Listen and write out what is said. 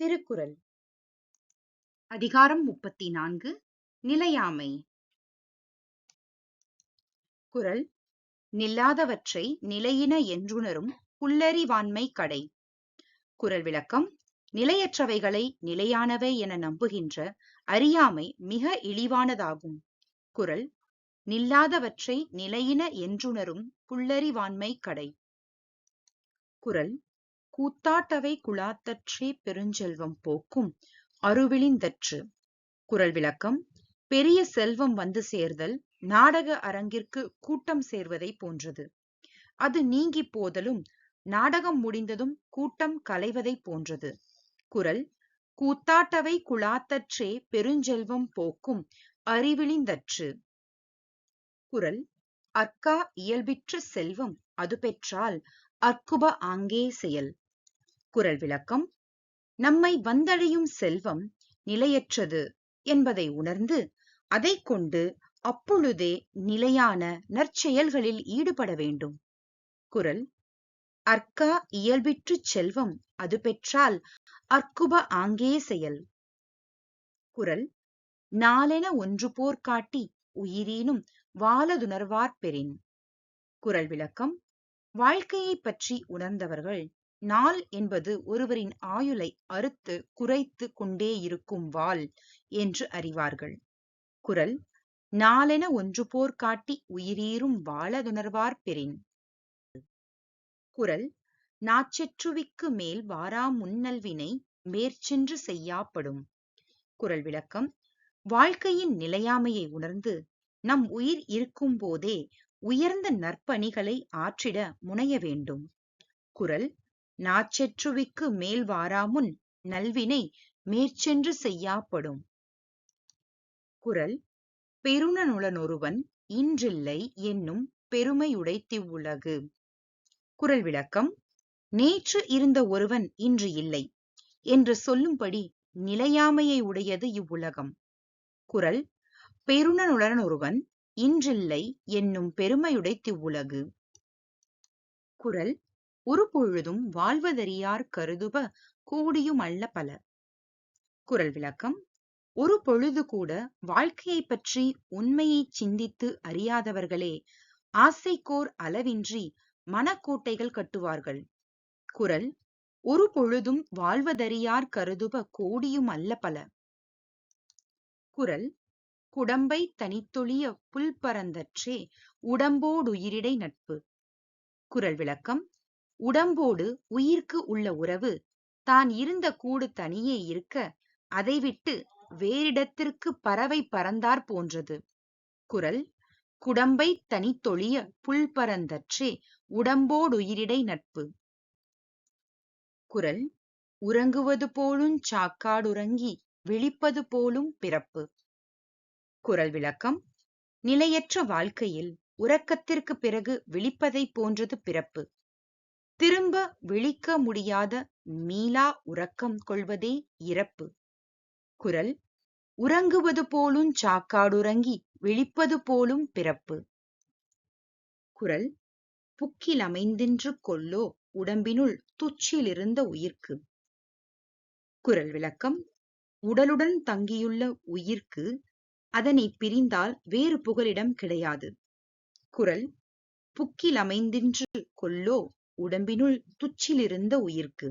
திருக்குறள். அதிகாரம் முப்பத்தி நான்கு நிலையாமை. குரல் நில்லாதவற்றை நிலையின என்றுணரும் புல்லறிவாண்மை கடை. குரல் விளக்கம் நிலையற்றவைகளை நிலையானவை என நம்புகின்ற அறியாமை மிக இழிவானதாகும். குரல் நில்லாதவற்றை நிலையின என்றுணரும் புல்லறிவாண்மை கடை. குறள் கூத்தாட்டவை குழாத்தற்றே பெருஞ்செல்வம் போக்கும் அருவிழிந்தற்று. குரல் விளக்கம் பெரிய செல்வம் வந்து சேர்தல் நாடக அரங்கிற்கு கூட்டம் சேர்வதை போன்றது. அது நீங்கி போதலும் நாடகம் முடிந்ததும் கூட்டம் கலைவதை போன்றது. குரல் கூத்தாட்டவை குழாத்தற்றே பெருஞ்செல்வம் போக்கும் அறிவிழிந்தற்று குரல் அற்கா இயல்பிற்ற செல்வம் அது பெற்றால் அற்குப ஆங்கே செயல். குரல் விளக்கம் நம்மை வந்தடையும் செல்வம் நிலையற்றது என்பதை உணர்ந்து அதை கொண்டு அப்பொழுதே நிலையான நற்செயல்களில் ஈடுபட வேண்டும். குரல் அற்கா இயல்பிற்று செல்வம் அது பெற்றால் அற்குப ஆங்கே செயல் குரல் நாளென ஒன்று போர் காட்டி உயிரீனும் வாழதுணர்வார் பெறின் குரல் விளக்கம் வாழ்க்கையை பற்றி உணர்ந்தவர்கள் நாள் என்பது ஒருவரின் ஆயுளை அறுத்து குறைத்து கொண்டே இருக்கும் வாள் என்று அறிவார்கள். குறள் நாளென ஒன்று போர் காட்டி உயிரீரும் வாழதுணர்வார் பெறின். குறள் நாச்செற்றுவிக்கு மேல் வாரா முன்னல்வினை மேற்சென்று செய்யாப்படும். குறள் விளக்கம் வாழ்க்கையின் நிலையாமையை உணர்ந்து நம் உயிர் இருக்கும் போதே உயர்ந்த நற்பணிகளை ஆற்றிட முனைய வேண்டும். குறள் நாச்செற்றுவிக்கு மேல் வாராமுன் நல்வினை மேற்சென்று செய்யாப்படும் குரல் பெருநனுளனொருவன் இன்றில்லை என்னும் பெருமையுடைத்திவ்வுலகு குரல் விளக்கம் நேற்று இருந்த ஒருவன் இன்று இல்லை என்று சொல்லும்படி நிலையாமையை உடையது இவ்வுலகம். குறள் ஒருவன் இன்றில்லை என்னும் பெருமையுடைத்திவ்வுலகு குறள் ஒரு பொழுதும் வாழ்வதறியார் கருதுப கூடியும் அல்ல பல. குறள் விளக்கம் ஒரு பொழுது கூட வாழ்க்கையை பற்றி உண்மையை சிந்தித்து அறியாதவர்களே ஆசைக்கோர் அளவின்றி மனக்கோட்டைகள் கட்டுவார்கள். குறள் ஒரு பொழுதும் வாழ்வதறியார் கருதுப கோடியும் அல்ல பல. குறள் குடம்பை தனித்தொழிய புல் பரந்தற்றே உடம்போடுயிரிடை நட்பு. குறள் விளக்கம் உடம்போடு உயிர்க்கு உள்ள உறவு தான் இருந்த கூடு தனியே இருக்க அதை விட்டு வேறிடத்திற்கு பறவை பறந்தார் போன்றது. குறள் குடம்பை தனித்தொழிய புல் பரந்தற்றே உடம்போடுயிரிடை நட்பு. குறள் உறங்குவது போலுஞ் சாக்காடுறங்கி விழிப்பது போலும் பிறப்பு. குரல் விளக்கம். நிலையற்ற வாழ்க்கையில் உறக்கத்திற்கு பிறகு விழிப்பதைப் போன்றது பிறப்பு. திரும்ப விழிக்க முடியாத மீளா உறக்கம் கொள்வதே இறப்பு. குரல். உறங்குவது போலும் சாக்காடுறங்கி விழிப்பது போலும் பிறப்பு. குரல். புக்கில் அமைந்தின்று கொல்லோ உடம்பினுள் துச்சிலிருந்த உயிர்க்கு. குரல் விளக்கம். உடலுடன் தங்கியுள்ள உயிர்க்கு அதனை பிரிந்தால் வேறு புகலிடம் கிடையாது. குறள் புக்கில் அமைந்தின்று கொல்லோ உடம்பினுள் துச்சிலிருந்த உயிர்க்கு.